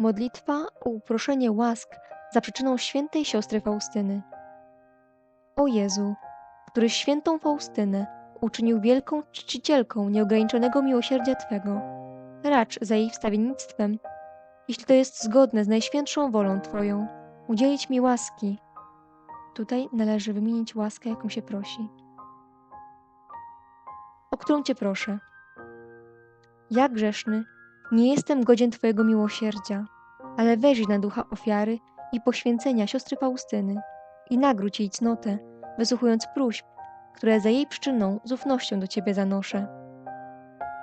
Modlitwa o uproszenie łask za przyczyną świętej siostry Faustyny. O Jezu, który świętą Faustynę uczynił wielką czcicielką nieograniczonego miłosierdzia Twego, racz za jej wstawiennictwem, jeśli to jest zgodne z najświętszą wolą Twoją, udzielić mi łaski. Tutaj należy wymienić łaskę, jaką się prosi. O którą Cię proszę. Ja grzeszny, nie jestem godzien Twojego miłosierdzia, ale weź na ducha ofiary i poświęcenia siostry Faustyny i nagródź jej cnotę, wysłuchując próśb, które za jej przyczyną z ufnością do Ciebie zanoszę.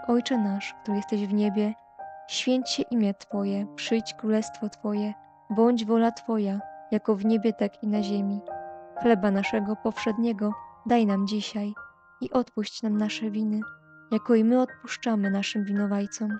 Ojcze nasz, który jesteś w niebie, święć się imię Twoje, przyjdź królestwo Twoje, bądź wola Twoja, jako w niebie, tak i na ziemi. Chleba naszego powszedniego daj nam dzisiaj i odpuść nam nasze winy, jako i my odpuszczamy naszym winowajcom.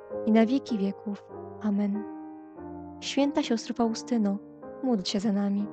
i na wieki wieków. Amen. Święta siostro Faustyno, módl się za nami.